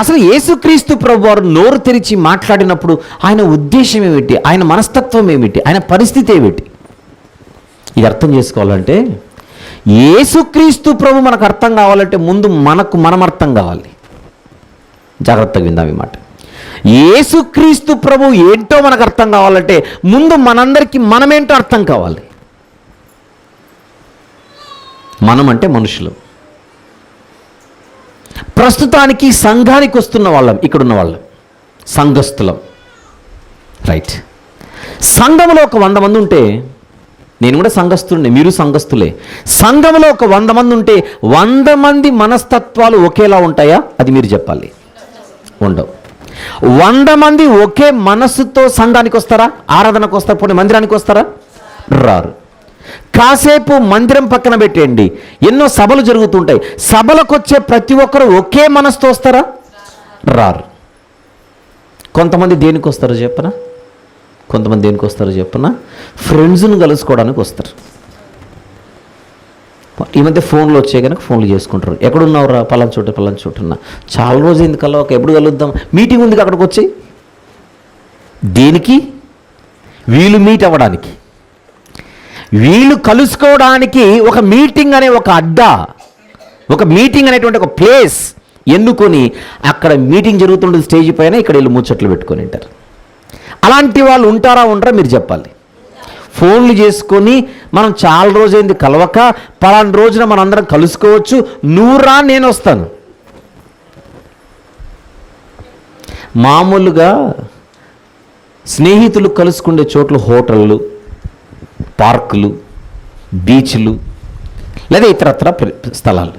అసలు యేసుక్రీస్తు ప్రభువారు నోరు తెరిచి మాట్లాడినప్పుడు ఆయన ఉద్దేశం ఏమిటి? ఆయన మనస్తత్వం ఏమిటి? ఆయన పరిస్థితి ఏమిటి? ఇది అర్థం చేసుకోవాలంటే యేసుక్రీస్తు ప్రభు మనకు అర్థం కావాలంటే ముందు మనకు మనం అర్థం కావాలి. జాగ్రత్తగా విందాం ఈ మాట. యేసుక్రీస్తు ప్రభు ఏంటో మనకు అర్థం కావాలంటే ముందు మనందరికీ మనమేంటో అర్థం కావాలి. మనం అంటే మనుషులు. ప్రస్తుతానికి సంఘానికి వస్తున్న వాళ్ళం ఇక్కడున్న వాళ్ళం. సంఘస్థులం. రైట్ సంఘంలో ఒక వంద మంది ఉంటే నేను కూడా సంఘస్థుడిని మీరు సంఘస్థులే. సంఘంలో ఒక వంద మంది ఉంటే వంద మంది మనస్తత్వాలు ఒకేలా ఉంటాయా? అది మీరు చెప్పాలి. ఉండవు. వంద మంది ఒకే మనస్సుతో సంఘానికి వస్తారా? ఆరాధనకు వస్తారా? పోనీ మందిరానికి వస్తారా? రారు. కాసేపు మందిరం పక్కన పెట్టేయండి. ఎన్నో సభలు జరుగుతుంటాయి. సభలకు వచ్చే ప్రతి ఒక్కరు ఒకే మనసుతో వస్తారా? రారు. కొంతమంది దేనికి వస్తారు చెప్పనా? కొంతమంది దేనికి వస్తారు చెప్పనా? ఫ్రెండ్స్ను కలుసుకోవడానికి వస్తారు. ఈ మధ్య ఫోన్లు వచ్చే కనుక ఫోన్లు చేసుకుంటారు. ఎక్కడున్నావురా? పలాన్ చోట పలాన్ చోట ఉన్నా చాలా రోజు ఎందుకల్లా ఒక ఎప్పుడు కలుద్దాం? మీటింగ్ ఉంది అక్కడికి వచ్చి. దేనికి? వీలు మీట్ అవ్వడానికి. వీళ్ళు కలుసుకోవడానికి ఒక మీటింగ్ అనే ఒక అడ్డా ఒక మీటింగ్ అనేటువంటి ఒక ప్లేస్ ఎన్నుకొని అక్కడ మీటింగ్ జరుగుతుండే స్టేజ్ పైన ఇక్కడ వీళ్ళు ముచ్చట్లు పెట్టుకొని ఉంటారు. అలాంటి వాళ్ళు ఉంటారా ఉండరా మీరు చెప్పాలి. ఫోన్లు చేసుకొని మనం చాలా రోజైంది కలవక పలానా రోజున మనం అందరం కలుసుకోవచ్చు నూరా రా నేను వస్తాను. మామూలుగా స్నేహితులు కలుసుకునే చోట్ల హోటళ్ళు పార్కులు బీచ్లు లేదా ఇతరత్ర స్థలాలు.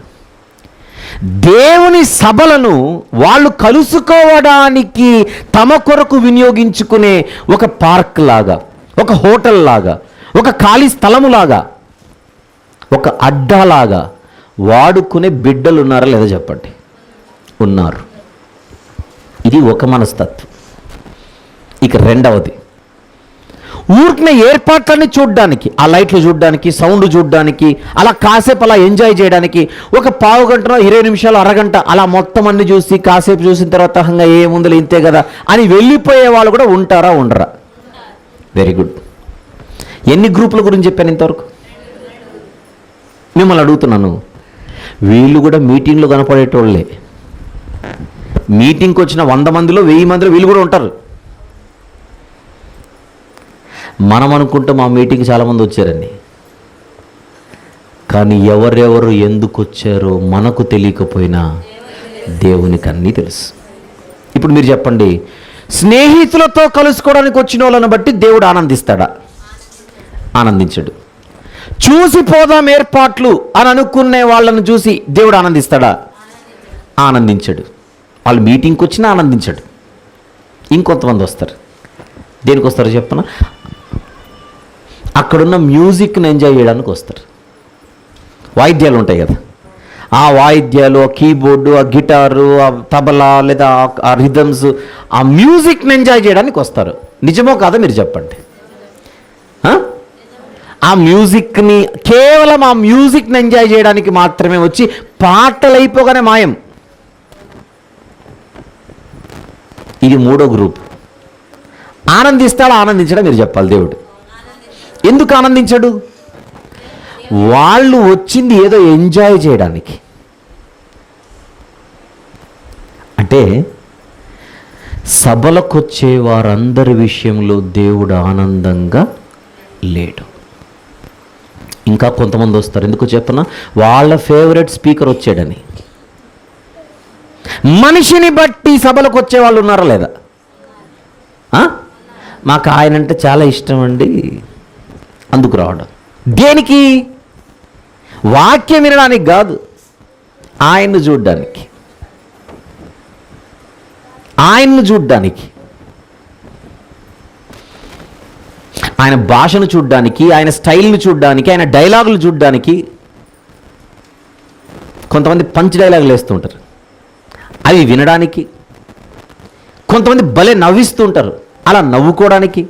దేవుని సభలను వాళ్ళు కలుసుకోవడానికి తమ కొరకు వినియోగించుకునే ఒక పార్క్ లాగా ఒక హోటల్ లాగా ఒక ఖాళీ స్థలము లాగా ఒక అడ్డాలాగా వాడుకునే బిడ్డలు ఉన్నారా లేదా చెప్పండి. ఉన్నారు. ఇది ఒక మనస్తత్వం. ఇక రెండవది ఊరికిన ఏర్పాట్లన్నీ చూడడానికి ఆ లైట్లు చూడడానికి సౌండ్ చూడడానికి అలా కాసేపు అలా ఎంజాయ్ చేయడానికి ఒక పావు గంటలో ఇరవై నిమిషాలు అరగంట అలా మొత్తం అన్ని చూసి కాసేపు చూసిన తర్వాత హంగా ఏముందిలే ఇంతే కదా అని వెళ్ళిపోయే వాళ్ళు కూడా ఉంటారా ఉండరా? వెరీ గుడ్ ఎన్ని గ్రూపుల గురించి చెప్పాను ఇంతవరకు? మిమ్మల్ని అడుగుతున్నాను. వీళ్ళు కూడా మీటింగ్లో కనపడేటోళ్ళే. మీటింగ్కి వచ్చిన వంద మందిలో వెయ్యి మందిలో వీళ్ళు కూడా ఉంటారు. మనం అనుకుంటే మా మీటింగ్ చాలామంది వచ్చారండి. కానీ ఎవరెవరు ఎందుకు వచ్చారో మనకు తెలియకపోయినా దేవునికి అన్నీ తెలుసు. ఇప్పుడు మీరు చెప్పండి స్నేహితులతో కలుసుకోవడానికి వచ్చిన వాళ్ళని బట్టి దేవుడు ఆనందిస్తాడా? ఆనందించడు. చూసి పోదాం ఏర్పాట్లు అని అనుకునే వాళ్ళని చూసి దేవుడు ఆనందిస్తాడా? ఆనందించడు. వాళ్ళు మీటింగ్కి వచ్చినా ఆనందించడు. ఇంకొంతమంది వస్తారు. దేనికి వస్తారో చెప్పనా? అక్కడున్న మ్యూజిక్ని ఎంజాయ్ చేయడానికి వస్తారు. వాయిద్యాలు ఉంటాయి కదా. ఆ వాయిద్యాలు ఆ కీబోర్డు ఆ గిటారు ఆ తబలా లేదా ఆ- రిథమ్స్ ఆ మ్యూజిక్ని ఎంజాయ్ చేయడానికి వస్తారు. నిజమో కాదా మీరు చెప్పండి. ఆ? మ్యూజిక్ని కేవలం ఆ మ్యూజిక్ని ఎంజాయ్ చేయడానికి మాత్రమే వచ్చి పాటలు అయిపోగానే మాయం. ఇది మూడో గ్రూప్. ఆనందిస్తాడు ఆనందించడం మీరు చెప్పాలి దేవుడు. ఎందుకు ఆనందించడు? వాళ్ళు వచ్చింది ఏదో ఎంజాయ్ చేయడానికి. అంటే సభలకు వచ్చే వారందరి విషయంలో దేవుడు ఆనందంగా లేడు. ఇంకా కొంతమంది వస్తారు. ఎందుకు చెప్పనా? వాళ్ళ ఫేవరెట్ స్పీకర్ వచ్చాడని. మనిషిని బట్టి సభలకు వచ్చే వాళ్ళు ఉన్నారా లేదా? ఆ? మాకు ఆయన అంటే చాలా ఇష్టం అండి. అందుకు రావడం. దేనికి? వాక్యం వినడానికి కాదు ఆయన్ను చూడ్డానికి. ఆయన్ను చూడ్డానికి. ఆయన భాషను చూడ్డానికి ఆయన స్టైల్ని చూడ్డానికి ఆయన డైలాగులు చూడ్డానికి కొంతమంది పంచ్ డైలాగులు వేస్తుంటారు అవి వినడానికి కొంతమంది భలే నవ్విస్తుంటారు అలా నవ్వుకోవడానికి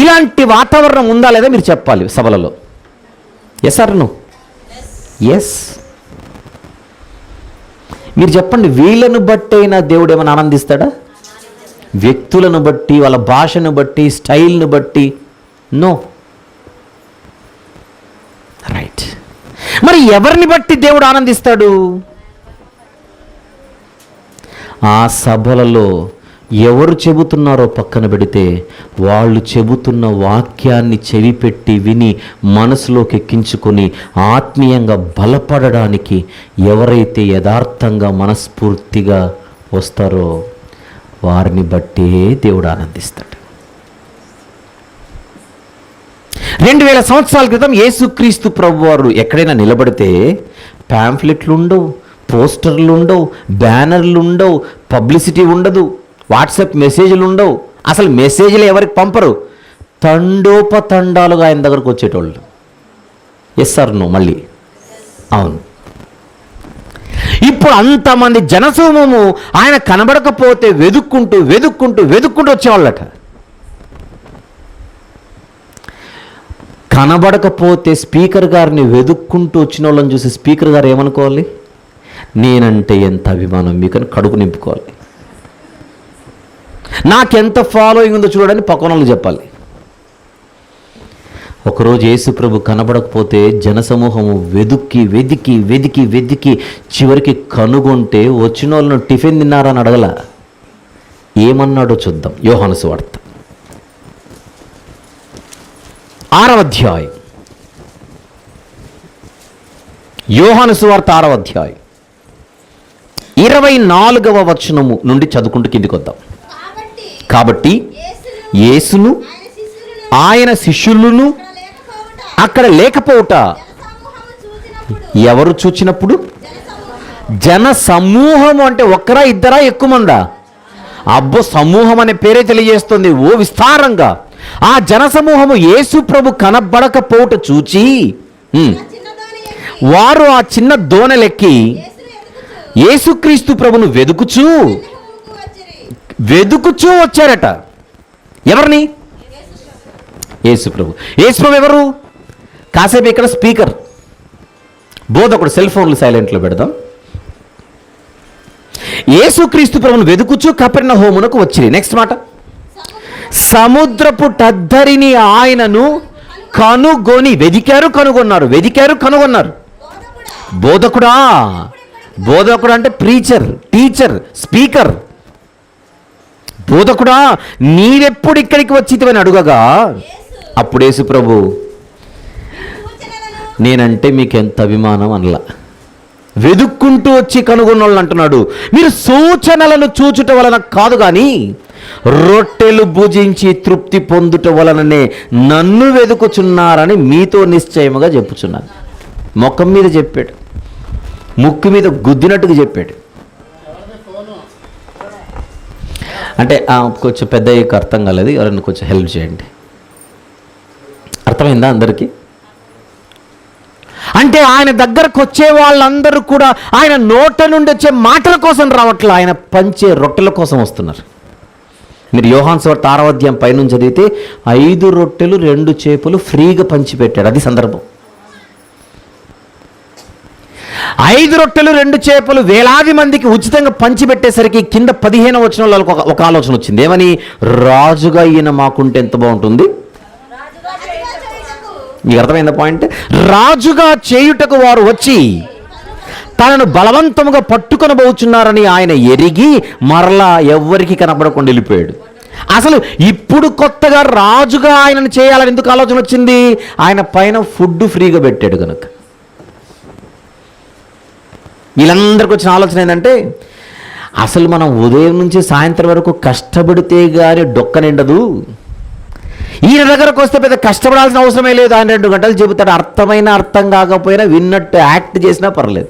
ఇలాంటి వాతావరణం ఉందా లేదా మీరు చెప్పాలి సభలలో? ఎస్ ఆర్ నువ్వు ఎస్ మీరు చెప్పండి వీళ్ళను బట్టి అయినా దేవుడు ఏమైనా ఆనందిస్తాడా? వ్యక్తులను బట్టి వాళ్ళ భాషను బట్టి స్టైల్ను బట్టి. నో రైట్ మరి ఎవరిని బట్టి దేవుడు ఆనందిస్తాడు? ఆ సభలలో ఎవరు చెబుతున్నారో పక్కన పెడితే వాళ్ళు చెబుతున్న వాక్యాన్ని చెవిపెట్టి విని మనసులోకి ఎక్కించుకొని ఆత్మీయంగా బలపడడానికి ఎవరైతే యథార్థంగా మనస్ఫూర్తిగా వస్తారో వారిని బట్టే దేవుడు ఆనందిస్తాడు. రెండు వేల సంవత్సరాల క్రితం యేసుక్రీస్తు ప్రభు వారు ఎక్కడైనా నిలబడితే ప్యాంఫ్లెట్లు ఉండవు పోస్టర్లు ఉండవు బ్యానర్లు ఉండవు పబ్లిసిటీ ఉండదు. వాట్సాప్ మెసేజ్లు ఉండవు. అసలు మెసేజ్లు ఎవరికి పంపరు. తండోపతండాలుగా ఆయన దగ్గరకు వచ్చేటోళ్ళు. ఎస్ సార్ నువ్వు మళ్ళీ. అవును. ఇప్పుడు అంతమంది జనసమూహము ఆయన కనబడకపోతే వెదుక్కుంటూ వెదుక్కుంటూ వెదుక్కుంటూ వచ్చేవాళ్ళట. కనబడకపోతే స్పీకర్ గారిని వెదుక్కుంటూ వచ్చిన వాళ్ళని చూసి స్పీకర్ గారు ఏమనుకోవాలి? నేనంటే ఎంత అభిమానం? మీకని కడుపు నింపుకోవాలి. నాకెంత ఫాలోయింగ్ ఉందో చూడని పక్కన వాళ్ళు చెప్పాలి. ఒకరోజు యేసుప్రభు కనబడకపోతే జనసమూహము వెదుక్కి వెదికి వెదికి వెదికి చివరికి కనుగొంటే వచ్చిన వాళ్ళను టిఫిన్ తిన్నారని అడగల. ఏమన్నాడో చూద్దాం. యోహాను సువార్త. ఆరవ అధ్యాయం. యోహాను సువార్త ఆరవ అధ్యాయం. ఇరవై నాలుగవ వచనము నుండి చదువుకుంటూ కిందికి వద్దాం కాబట్టి యేసును ఆయన శిష్యులను అక్కడ లేకపోవుట. ఎవరు చూచినప్పుడు? జన సమూహం అంటే ఒక్కరా ఇద్దరా ఎక్కువ మందా అబ్బో సమూహం అనే పేరే తెలియజేస్తుంది. ఓ విస్తారంగా. ఆ జన సమూహము యేసు ప్రభు కనబడకపోవుట చూచి వారు ఆ చిన్న దోణలెక్కి యేసుక్రీస్తు ప్రభును వెదుకుచూ వెదుకుచూ వచ్చారట. ఎవరిని? యేసు ప్రభు. యేసు ప్రభు ఎవరు? కాసేపు ఇక్కడ స్పీకర్. బోధకుడు సెల్ ఫోన్లు సైలెంట్లో పెడదాం. యేసుక్రీస్తు ప్రభును వెదుకుచూ కపెర్ణ హోమునకు వచ్చింది నెక్స్ట్ మాట. సముద్రపు టద్దరిని ఆయనను కనుగొని వెదికారు కనుగొన్నారు. వెదికారు కనుగొన్నారు. బోధకుడా? బోధకుడు అంటే ప్రీచర్ టీచర్ స్పీకర్ బోధకుడా నీవెప్పుడు ఇక్కడికి వచ్చితివని అడుగగా? అప్పుడేసు ప్రభు నేనంటే మీకు ఎంత అభిమానం అనలా. వెదుక్కుంటూ వచ్చి కనుగొన్నోళ్ళు అంటున్నాడు. మీరు సూచనలను చూచుట వలన కాదు కానీ రొట్టెలు భుజించి తృప్తి పొందుట వలననే నన్ను వెదుకుచున్నారని మీతో నిశ్చయముగా చెప్పుచున్నాను. ముఖం మీద చెప్పాడు. ముక్కు మీద గుద్దినట్టుగా చెప్పాడు. అంటే కొంచెం పెద్ద అయ్యాక అర్థం కాలేదు ఎవరైనా కొంచెం హెల్ప్ చేయండి. అర్థమైందా అందరికీ? అంటే ఆయన దగ్గరకు వచ్చే వాళ్ళందరూ కూడా ఆయన నోట నుండి వచ్చే మాటల కోసం రావట్లే ఆయన పంచే రొట్టెల కోసం వస్తున్నారు. మీరు యోహాన్ స్వార్త ఆరవద్యం పైనుంచి చదివితే ఐదు రొట్టెలు రెండు చేపలు ఫ్రీగా పంచిపెట్టాడు. అది సందర్భం. ఐదు రొట్టెలు రెండు చేపలు వేలాది మందికి ఉచితంగా పంచిపెట్టేసరికి కింద పదిహేను వచ్చిన వాళ్ళకి ఒక ఆలోచన వచ్చింది. ఏమని? రాజుగా ఈయన మాకుంటే ఎంత బాగుంటుంది? మీకు అర్థమైంది పాయింట్? రాజుగా చేయుటకు వారు వచ్చి తనను బలవంతముగా పట్టుకొని పోచున్నారని ఆయన ఎరిగి మరలా ఎవ్వరికి కనపడకుండా వెళ్ళిపోయాడు. అసలు ఇప్పుడు కొత్తగా రాజుగా ఆయనను చేయాలని ఎందుకు ఆలోచన వచ్చింది? ఆయన పైన ఫుడ్ ఫ్రీగా పెట్టాడు కనుక వీళ్ళందరికీ వచ్చిన ఆలోచన ఏంటంటే అసలు మనం ఉదయం నుంచి సాయంత్రం వరకు కష్టపడితే కానీ డొక్క నిండదు. ఈయన దగ్గరకు వస్తే పెద్ద కష్టపడాల్సిన అవసరమే లేదు. ఆయన రెండు గంటలు చెబుతాడు. అర్థమైన అర్థం కాకపోయినా విన్నట్టు యాక్ట్ చేసినా పర్లేదు.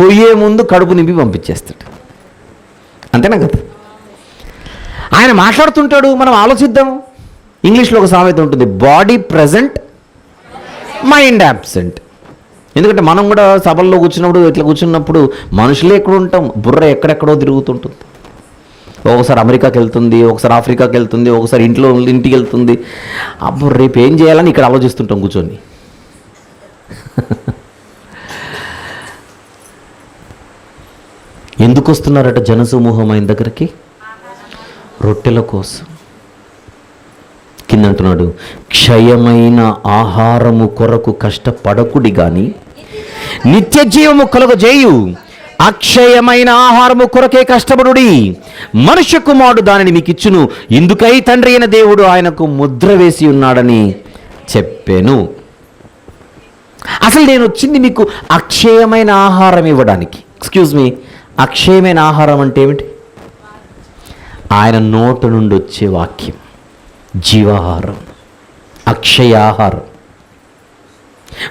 పోయే ముందు కడుపు నింపి పంపించేస్తాడు. అంతేనా కదా? ఆయన మాట్లాడుతుంటాడు మనం ఆలోచిద్దాం. ఇంగ్లీష్లో ఒక సామెత ఉంటుంది బాడీ ప్రజెంట్ మైండ్ యాబ్సెంట్ ఎందుకంటే మనం కూడా సభల్లో కూర్చున్నప్పుడు ఇట్లా కూర్చున్నప్పుడు మనుషులే ఎక్కడ ఉంటాం? బుర్ర ఎక్కడెక్కడో తిరుగుతుంటుంది. ఒకసారి అమెరికాకి వెళ్తుంది ఒకసారి ఆఫ్రికాకి వెళ్తుంది ఒకసారి ఇంట్లో ఇంటికి వెళ్తుంది. అప్పుడు రేపు ఏం చేయాలని ఇక్కడ ఆలోచిస్తుంటాం కూర్చొని. ఎందుకు వస్తున్నారట జనసమూహం ఆయన దగ్గరికి? రొట్టెల కోసం. కింద అంటున్నాడు క్షయమైన ఆహారము కొరకు కష్టపడకుడి కానీ నిత్య జీవము కలుగజేయు. అక్షయమైన ఆహారము కొరకే కష్టపడుడి. మనుష్య కుమారుడు దానిని మీకు ఇచ్చును ఇందుకై తండ్రి అయిన దేవుడు ఆయనకు ముద్ర వేసి ఉన్నాడని చెప్పాను. అసలు నేను వచ్చింది మీకు అక్షయమైన ఆహారం ఇవ్వడానికి. ఎక్స్క్యూజ్ మీ అక్షయమైన ఆహారం అంటే ఏమిటి? ఆయన నోట నుండి వచ్చే వాక్యం. జీవాహారం అక్షయాహారం.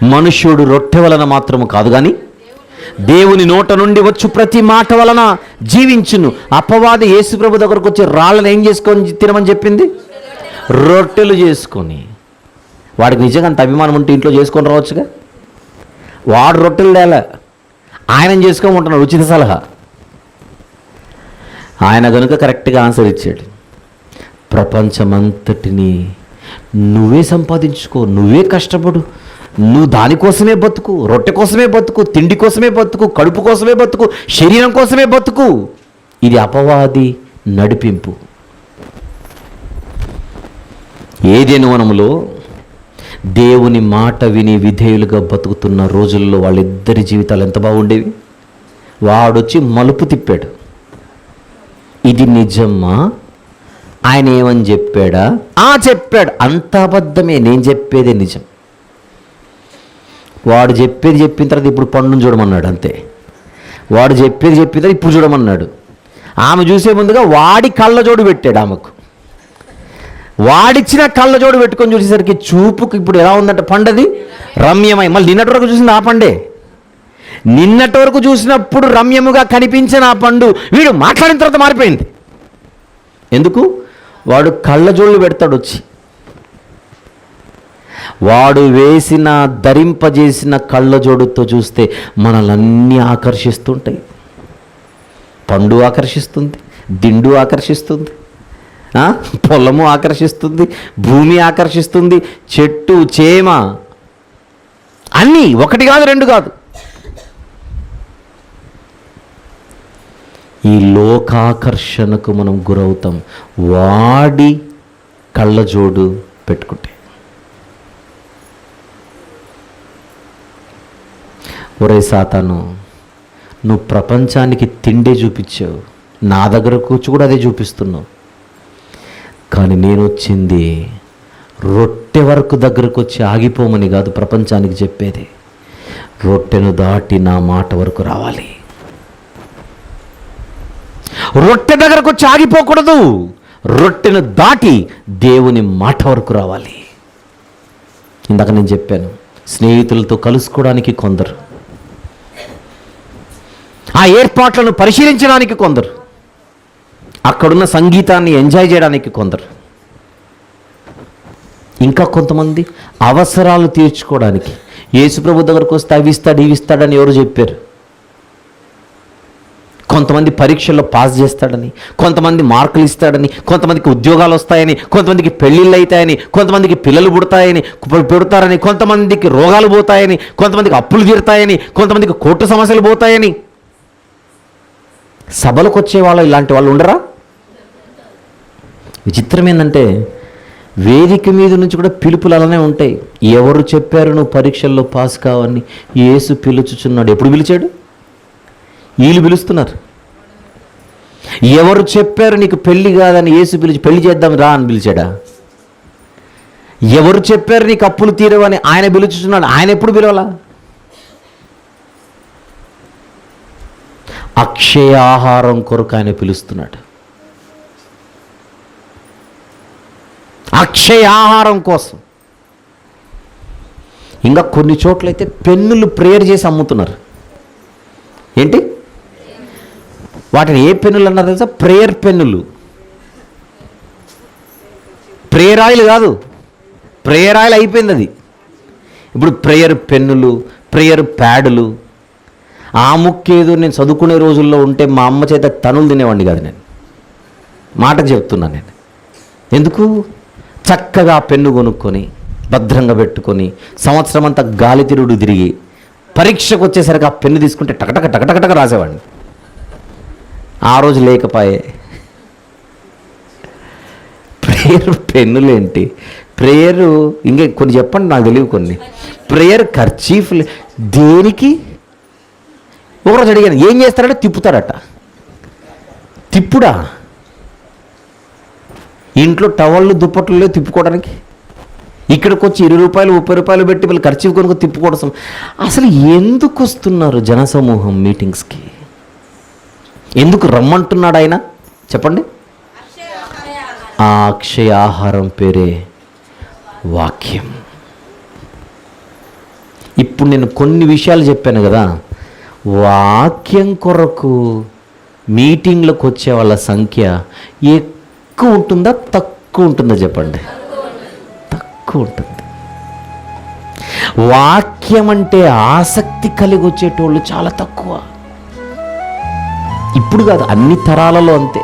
మనుష్యుడు రొట్టె వలన మాత్రము కాదు కానీ దేవుని నోట నుండి వచ్చు ప్రతి మాట వలన జీవించును. అపవాది యేసుప్రభు దగ్గరకు వచ్చి రాళ్ళని ఏం చేసుకొని తినమని చెప్పింది? రొట్టెలు చేసుకొని. వాడికి నిజంగా అంత అభిమానం ఉంటే ఇంట్లో చేసుకొని రావచ్చుగా? వాడు రొట్టెలు తేలే. ఆయన చేసుకోమంటున్నాడు? ఉచిత సలహా. ఆయన కనుక కరెక్ట్గా ఆన్సర్ ఇచ్చాడు. ప్రపంచమంతటిని నువ్వే సంపాదించుకో నువ్వే కష్టపడు. నువ్వు దానికోసమే బతుకు రొట్టె కోసమే బతుకు తిండి కోసమే బతుకు కడుపు కోసమే బతుకు శరీరం కోసమే బతుకు. ఇది అపవాది నడిపింపు. ఏదేను వనములో దేవుని మాట విని విధేయులుగా బతుకుతున్న రోజుల్లో వాళ్ళిద్దరి జీవితాలు ఎంత బాగుండేవి? వాడొచ్చి మలుపు తిప్పాడు. ఇది నిజమా? ఆయన ఏమని చెప్పాడా? ఆ చెప్పాడు. అంత అబద్ధమే. నేను చెప్పేదే నిజం. వాడు చెప్పేది చెప్పిన తర్వాత ఇప్పుడు పండును చూడమన్నాడు అంతే. వాడు చెప్పేది చెప్పిన తర్వాత ఇప్పుడు చూడమన్నాడు. ఆమె చూసే ముందుగా వాడి కళ్ళజోడు పెట్టాడు ఆమెకు. వాడిచ్చిన కళ్ళజోడు పెట్టుకొని చూసేసరికి చూపుకి ఇప్పుడు ఎలా ఉందంటే పండది? రమ్యమై. మళ్ళీ నిన్నటి వరకు చూసింది ఆ పండే. నిన్నటి వరకు చూసినప్పుడు రమ్యముగా కనిపించిన ఆ పండు వీడు మాట్లాడిన తర్వాత మారిపోయింది. ఎందుకు? వాడు కళ్ళజోళ్ళు పెడతాడు వచ్చి. వాడు వేసిన ధరింపజేసిన కళ్ళజోడుతో చూస్తే మనల్ని ఆకర్షిస్తుంటాయి. పండు ఆకర్షిస్తుంది దిండు ఆకర్షిస్తుంది పొలము ఆకర్షిస్తుంది భూమి ఆకర్షిస్తుంది చెట్టు చేమ. అన్నీ ఒకటి కాదు రెండు కాదు. ఈ లోకాకర్షణకు మనం గురవుతాం. వాడి కళ్ళజోడు పెట్టుకుంటే. ఒరే సాతాను నువ్వు ప్రపంచానికి తిండే చూపించావు. నా దగ్గర కూర్చు కూడా అదే చూపిస్తున్నావు. కానీ నేను వచ్చింది రొట్టె వరకు దగ్గరకు వచ్చి ఆగిపోమని కాదు ప్రపంచానికి చెప్పేది. రొట్టెను దాటి నా మాట వరకు రావాలి. రొట్టె దగ్గరకు వచ్చి ఆగిపోకూడదు రొట్టెను దాటి దేవుని మాట వరకు రావాలి. ఇందాక నేను చెప్పాను స్నేహితులతో కలుసుకోవడానికి కొందరు. ఆ ఏర్పాట్లను పరిశీలించడానికి కొందరు. అక్కడున్న సంగీతాన్ని ఎంజాయ్ చేయడానికి కొందరు. ఇంకా కొంతమంది అవసరాలు తీర్చుకోవడానికి. యేసుప్రభు దగ్గరకు వస్తే అవి ఇస్తాడు ఇవి ఇస్తాడని ఎవరు చెప్పారు? కొంతమంది పరీక్షల్లో పాస్ చేస్తాడని కొంతమంది మార్కులు ఇస్తాడని కొంతమందికి ఉద్యోగాలు వస్తాయని కొంతమందికి పెళ్ళిళ్ళు అవుతాయని కొంతమందికి పిల్లలు పుడతాయని పుడతారని కొంతమందికి రోగాలు పోతాయని కొంతమందికి అప్పులు తీరుతాయని కొంతమందికి కోర్టు సమస్యలు పోతాయని. సభలకు వచ్చే వాళ్ళు ఇలాంటి వాళ్ళు ఉండరా? విచిత్రం ఏంటంటే వేదిక మీద నుంచి కూడా పిలుపులు అలానే ఉంటాయి. ఎవరు చెప్పారు నువ్వు పరీక్షల్లో పాస్ కావని ఏసు పిలుచుచున్నాడు. ఎప్పుడు పిలిచాడు? వీళ్ళు పిలుస్తున్నారు. ఎవరు చెప్పారు నీకు పెళ్ళి కాదని ఏసు పిలిచి పెళ్ళి చేద్దాం రా అని పిలిచాడా? ఎవరు చెప్పారు నీకు అప్పులు తీరవని ఆయన పిలుచుతున్నాడు ఆయన ఎప్పుడు పిలవాలా? అక్షయ ఆహారం కొరకు ఆయన పిలుస్తున్నాడు. అక్షయ ఆహారం కోసం. ఇంకా కొన్ని చోట్లయితే పెన్నులు ప్రేయర్ చేసి అమ్ముతున్నారు. ఏంటి? వాటిని ఏ పెన్నులు అన్నారు తెలుసా? ప్రేయర్ పెన్నులు. ప్రేయర్ ఆయిల్ కాదు. ప్రేయర్ ఆయిల్ అయిపోయింది అది. ఇప్పుడు ప్రేయర్ పెన్నులు ప్రేయర్ ప్యాడులు. ఆ ముక్కేదో నేను చదువుకునే రోజుల్లో ఉంటే మా అమ్మ చేత తనులు తినేవాడిని కాదు నేను. మాటకు చెప్తున్నాను నేను. ఎందుకు? చక్కగా పెన్ను కొనుక్కొని భద్రంగా పెట్టుకొని సంవత్సరం అంతా గాలి తిరుగుడు తిరిగి పరీక్షకు వచ్చేసరికి ఆ పెన్ను తీసుకుంటే టకటక టకటకటక రాసేవాడిని. ఆ రోజు లేకపోయే. ప్రేయర్ పెన్నులేంటి? ప్రేయర్ ఇంకా కొన్ని చెప్పండి నాకు తెలియదు కొన్ని. ప్రేయర్ ఖర్చీఫ్లు దేనికి? ఒకరోజు అడిగాను ఏం చేస్తారంటే? తిప్పుతారట. తిప్పుడా? ఇంట్లో టవళ్ళు దుప్పట్లు లేవు తిప్పుకోవడానికి? ఇక్కడికి వచ్చి ఇరవై రూపాయలు ముప్పై రూపాయలు పెట్టి వీళ్ళు ఖర్చు కొనుక్కొని తిప్పుకోవడం అసలు ఎందుకు వస్తున్నారు జనసమూహం మీటింగ్స్కి? ఎందుకు రమ్మంటున్నాడు ఆయన? చెప్పండి. ఆ అక్షయాహారం పేరే వాక్యం. ఇప్పుడు నేను కొన్ని విషయాలు చెప్పాను కదా. వాక్యం కొరకు మీటింగ్లకు వచ్చే వాళ్ళ సంఖ్య ఎక్కువ ఉంటుందా తక్కువ ఉంటుందా చెప్పండి. తక్కువ ఉంటుంది. వాక్యం అంటే ఆసక్తి కలిగి వచ్చేటోళ్ళు చాలా తక్కువ. ఇప్పుడు కాదు అన్ని తరాలలో అంతే.